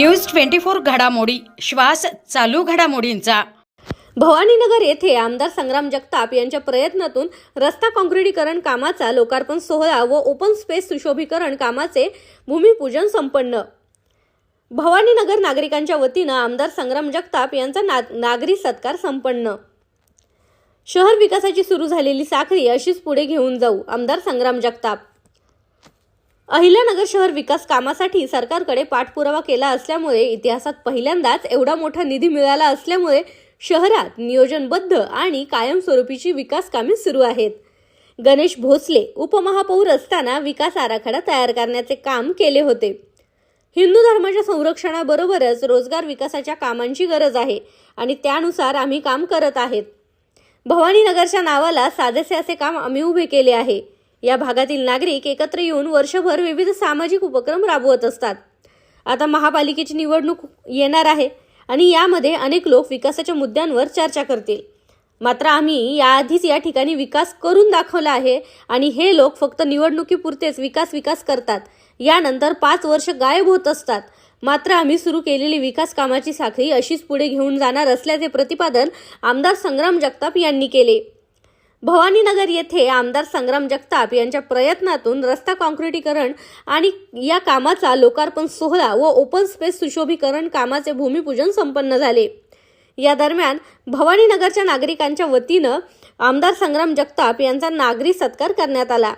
News twenty four घडामोडी. श्वास चालू घडामोडींचा. भवानीनगर येथे आमदार संग्राम जगताप यांच्या प्रयत्नातून रस्ता काँक्रिटीकरण कामाचा लोकार्पण सोहळा व ओपन स्पेस सुशोभीकरण कामाचे भूमिपूजन संपन्न. भवानीनगर नागरिकांच्या वतीनं आमदार संग्राम जगताप यांचा ना नागरी सत्कार संपन्न. शहर विकासाची सुरू झालेली साखळी अशीच पुढे घेऊन जाऊ आमदार संग्राम जगताप. अहिल्यानगर शहर विकास कामासाठी सरकारकडे पाठपुरावा केला असल्यामुळे इतिहासात पहिल्यांदाच एवढा मोठा निधी मिळाला असल्यामुळे शहरात नियोजनबद्ध आणि कायमस्वरूपीची विकास कामे सुरू आहेत. गणेश भोसले उपमहापौर असताना विकास आराखडा तयार करण्याचे काम केले होते. हिंदू धर्माच्या संरक्षणाबरोबरच रोजगार विकासाच्या कामांची गरज आहे आणि त्यानुसार आम्ही काम करत आहेत. भवानीनगरच्या नावाला साजेसे असे काम आम्ही उभे केले आहे. या भागातील नागरिक एकत्र येऊन वर्षभर विविध सामाजिक उपक्रम राबवत असतात. आता महापालिकेची निवडणूक येणार आहे आणि यामध्ये अनेक लोक विकासाच्या मुद्द्यांवर चर्चा करतील. मात्र आम्ही याआधीच या ठिकाणी विकास करून दाखवला आहे आणि हे लोक फक्त निवडणुकीपुरतेच विकास विकास करतात. यानंतर पाच वर्ष गायब होत असतात. मात्र आम्ही सुरू केलेली विकास कामाची साखळी अशीच पुढे घेऊन जाणार असल्याचे प्रतिपादन आमदार संग्राम जगताप यांनी केले. भवानीनगर येथे आमदार संग्राम जगताप यांच्या प्रयत्नातून रस्ता काँक्रिटीकरण आणि या कामाचा लोकार्पण सोहळा व ओपन स्पेस सुशोभीकरण कामाचे भूमिपूजन संपन्न झाले. या दरम्यान भवानीनगरच्या नागरिकांच्या वतीनं आमदार संग्राम जगताप यांचा नागरी सत्कार करण्यात आला.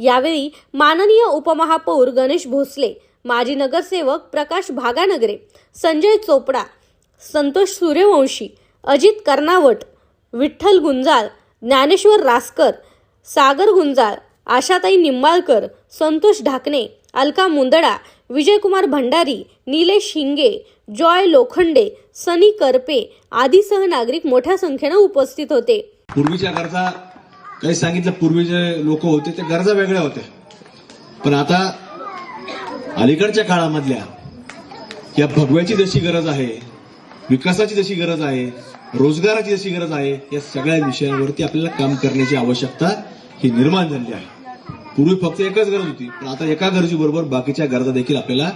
यावेळी माननीय उपमहापौर गणेश भोसले माजी नगरसेवक प्रकाश भागानगरे संजय चोपडा संतोष सूर्यवंशी अजित कर्नावट विठ्ठल गुंजाळ ज्ञानेश्वर रासकर सागर गुंजाळ आशाताई निंबाळकर संतोष ढाकणे अलका मुंदडा विजयकुमार भंडारी निलेश शिंगे जॉय लोखंडे सनी करपे आदीसह नागरिक मोठ्या संख्येनं उपस्थित होते. पूर्वीच्या गरजा काही सांगितलं पूर्वीचे लोक होते त्या गरजा वेगळ्या होत्या. पण आता अलीकडच्या काळामधल्या या भगव्याची जशी गरज आहे विकासाची जशी गरज आहे रोजगाराची जशी गरज आहे या सगळ्या विषयांवरती आपल्याला काम करण्याची आवश्यकता ही निर्माण झाली आहे. पूर्वी फक्त एकच गरज होती पण आता एका गरजेबरोबर बाकीच्या गरजा देखील आपल्याला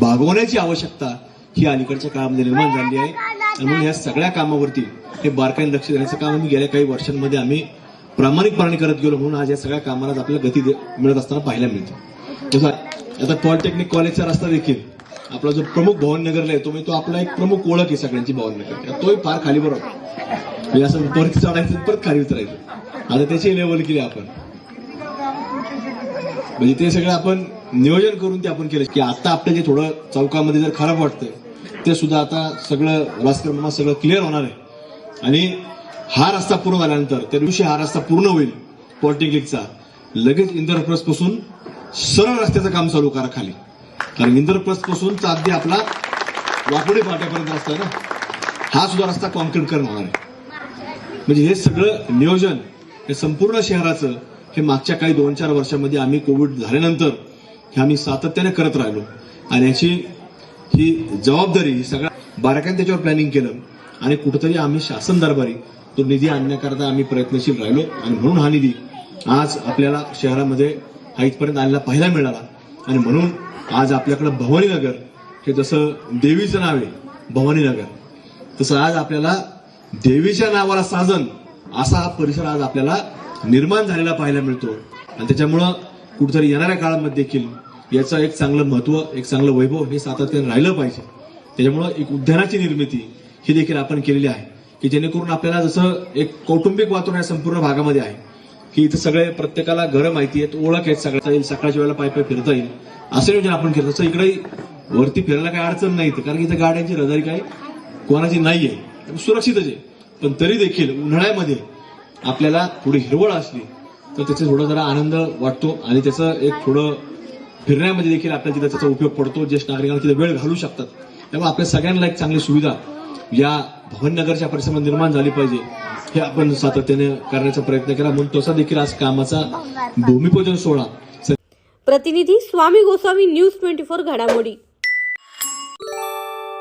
भागवण्याची आवश्यकता ही अलीकडच्या काळामध्ये निर्माण झाली आहे. आणि म्हणून या सगळ्या कामावरती हे बारकाईने लक्ष देण्याचं काम आम्ही गेल्या काही वर्षांमध्ये आम्ही प्रामाणिकपणे करत गेलो म्हणून आज या सगळ्या कामाला आपल्याला गती दे- मिळत असताना पाहायला मिळते. जसं आता पॉलिटेक्निक कॉलेजचा रस्ता देखील आपला जो प्रमुख भवननगरला येतो म्हणजे तो आपला एक प्रमुख ओळख आहे सगळ्यांची भवननगर. तोही फार खाली बरोबर म्हणजे असं परत चढायचं परत खाली उतरायचं. आता त्याची लेवल केली आपण. म्हणजे ते सगळं आपण नियोजन करून ते आपण केलं. की आता आपलं जे थोडं चौकामध्ये जर खराब वाटतंय ते सुद्धा आता सगळं राजकारणात सगळं क्लिअर होणार आहे. आणि हा रस्ता पूर्ण झाल्यानंतर त्या दिवशी हा रस्ता पूर्ण होईल पॉलिटेक्निकचा लगेच इंद्रप्रसपासून सरळ रस्त्याचं काम चालू करा खाली. कारण इंद्रप्रस्थपासून तर अगदी आपला वाकडे फाट्यापर्यंत असतं ना? हा सुद्धा रस्ता कॉन्क्रीट करण होणार आहे. म्हणजे हे सगळं नियोजन हे संपूर्ण शहराचं हे मागच्या काही दोन चार वर्षामध्ये आम्ही कोविड झाल्यानंतर हे आम्ही सातत्याने करत राहिलो. आणि याची ही जबाबदारी ही सगळ्या बारकाईने त्याच्यावर प्लॅनिंग केलं. आणि कुठंतरी आम्ही शासन दरबारी तो निधी आणण्याकरता आम्ही प्रयत्नशील राहिलो. आणि म्हणून हा निधी आज आपल्याला शहरामध्ये हा इथपर्यंत आलेला पाहायला मिळाला. आणि म्हणून आज आपल्याकडं भवानीनगर हे जसं देवीचं नाव आहे भवानीनगर तसं आज आपल्याला देवीच्या नावाला साजन असा हा परिसर आज आपल्याला निर्माण झालेला पाहायला मिळतो. आणि त्याच्यामुळं कुठेतरी येणाऱ्या काळामध्ये देखील याचं एक चांगलं महत्त्व एक चांगलं वैभव हे सातत्याने राहिलं पाहिजे. त्याच्यामुळं एक उद्यानाची निर्मिती ही देखील आपण केलेली आहे की जेणेकरून आपल्याला जसं एक कौटुंबिक वातावरण या संपूर्ण भागामध्ये आहे की इथं सगळे प्रत्येकाला घरं माहिती आहेत ओळख आहेत सगळ्याचा येईल सकाळच्या वेळेला पाय पाय फिरता येईल. असं नियोजन आपण केलं. तसं इकडे वरती फिरायला काही अडचण नाही कारण कारण इथं गाड्यांची रजारी काही कोणाची नाही आहे सुरक्षितच आहे. पण तरी देखील उन्हाळ्यामध्ये आपल्याला थोडी हिरवळ असली तर त्याचा थोडा जरा आनंद वाटतो आणि त्याचं एक थोडं फिरण्यामध्ये देखील आपल्याला तिथं त्याचा उपयोग पडतो. ज्येष्ठ नागरिकांना तिथे वेळ घालू शकतात. त्यामुळे आपल्या सगळ्यांना एक चांगली सुविधा या भवननगरच्या परिसरामध्ये निर्माण झाली पाहिजे हे आपण सातत्याने करण्याचा प्रयत्न केला. म्हणून तसा देखील आज कामाचा भूमिपूजन सोहळा. प्रतिनिधी Swami Goswami news twenty four घडामोडी.